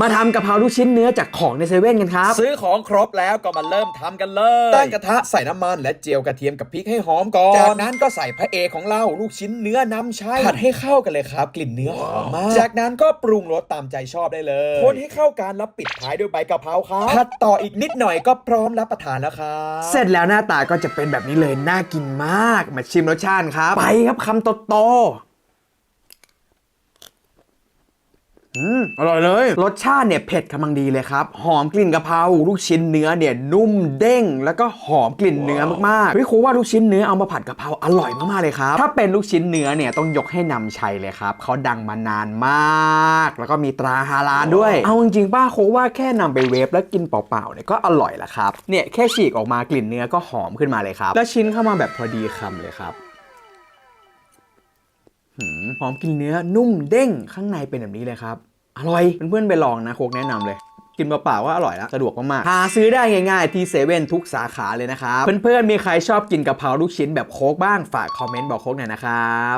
มาทำกะเพราลูกชิ้นเนื้อจากของในเซเว่นกันครับ ซื้อของครบแล้วก็มาเริ่มทำกันเลยตั้งกระทะใส่น้ำมันและเจียวกระเทียมกับพริกให้หอมก่อน จากนั้นก็ใส่พระเอกของเราลูกชิ้นเนื้อน้ำชัยผัดให้เข้ากันเลยครับ กลิ่นเนื้อหอมมาก จากนั้นก็ปรุงรสตามใจชอบได้เลยคนให้เข้ากันแล้วปิดท้ายด้วยใบกะเพราครับผัดต่ออีกนิดหน่อยก็พร้อมรับประทานแล้วครับเสร็จแล้วหน้าตาก็จะเป็นแบบนี้เลยน่ากินมากมาชิมรสชาติครับไปครับคำโตๆ อืมอร่อยเลย รสชาติเนี่ยเผ็ดกำลังดีเลยครับ หอมกลิ่นกะเพราลูกชิ้นเนื้อเนี่ยนุ่มเด้ง แล้วก็หอมกลิ่นเนื้อมากๆพี่ครูว่าลูกชิ้นเนื้อเอามาผัดกะเพราอร่อยมากๆเลยครับ ถ้าเป็นลูกชิ้นเนื้อเนี่ยต้องยกให้นำชัยเลยครับเขาดังมานานมาก แล้วก็มีตราฮาลาลด้วย เอาจริงๆป้าโคว่าแค่นำไปเวฟแล้วกินเปล่าๆเนี่ยก็อร่อยละครับ เนี่ยแค่ฉีกออกมากลิ่นเนื้อก็หอมขึ้นมาเลยครับ แล้วชิ้นเข้ามาแบบพอดีคำเลยครับ หอมกลินเนื้อนุ่มเด้งข้างในเป็นแบบนี้เลยครับ อร่อยเพื่อนๆไปลองนะโคกแนะนำเลย กินเปล่าๆก็อร่อยแล้วสะดวกมากๆหาซื้อได้ง่ายๆที่เซเว่นทุกสาขาเลยนะครับเพื่อนๆมีใครชอบกินกะเพราลูกชิ้นแบบโคกบ้างฝากคอมเมนต์บอกโคกหน่อยนะครับ